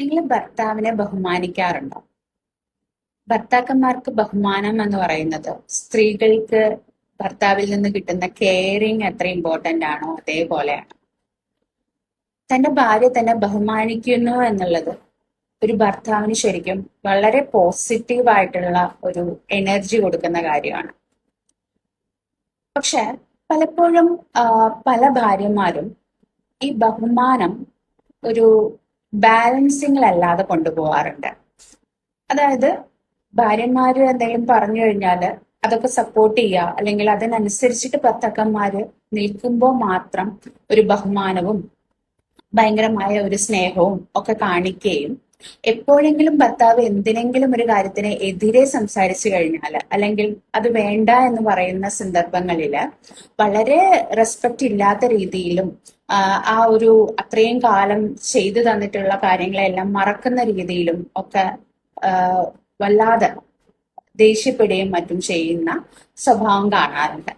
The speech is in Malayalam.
നിങ്ങൾ ഭർത്താവിനെ ബഹുമാനിക്കാറുണ്ടോ? ഭർത്താക്കന്മാർക്ക് ബഹുമാനം എന്ന് പറയുന്നത് സ്ത്രീകൾക്ക് ഭർത്താവിൽ നിന്ന് കിട്ടുന്ന കെയറിങ് എത്ര ഇമ്പോർട്ടന്റ് ആണോ? അതേപോലെയാണ്. തന്റെ ഭാര്യ തന്നെ ബഹുമാനിക്കുന്നു എന്നുള്ളത് ഒരു ഭർത്താവിന് ശരിക്കും വളരെ പോസിറ്റീവ് ആയിട്ടുള്ള ഒരു എനർജി കൊടുക്കുന്ന കാര്യമാണ്. പക്ഷെ പലപ്പോഴും പല ഭാര്യമാരും ഈ ബഹുമാനം ഒരു ബാലൻസിങ്ങിലല്ലാതെ കൊണ്ടുപോകാറുണ്ട് അതായത് ഭാര്യന്മാര് എന്തെങ്കിലും പറഞ്ഞു കഴിഞ്ഞാൽ അതൊക്കെ സപ്പോർട്ട് ചെയ്യുക അല്ലെങ്കിൽ അതിനനുസരിച്ചിട്ട് ഭർത്താക്കന്മാര് നിൽക്കുമ്പോൾ മാത്രം ഒരു ബഹുമാനവും ഭയങ്കരമായ ഒരു സ്നേഹവും ഒക്കെ കാണിക്കുകയും എപ്പോഴെങ്കിലും ഭർത്താവ് എന്തിനെങ്കിലും ഒരു കാര്യത്തിന് എതിരെ സംസാരിച്ചു കഴിഞ്ഞാൽ അല്ലെങ്കിൽ അത് വേണ്ട എന്ന് പറയുന്ന സന്ദർഭങ്ങളിൽ വളരെ റെസ്പെക്റ്റ് ഇല്ലാത്ത രീതിയിലും ആ, ഒരു അത്രയും കാലം ചെയ്തു തന്നിട്ടുള്ള കാര്യങ്ങളെല്ലാം മറക്കുന്ന രീതിയിലും ഒക്കെ വല്ലാതെ ദേഷ്യപ്പെടുകയും മറ്റും ചെയ്യുന്ന സ്വഭാവം കാണാറുണ്ട്.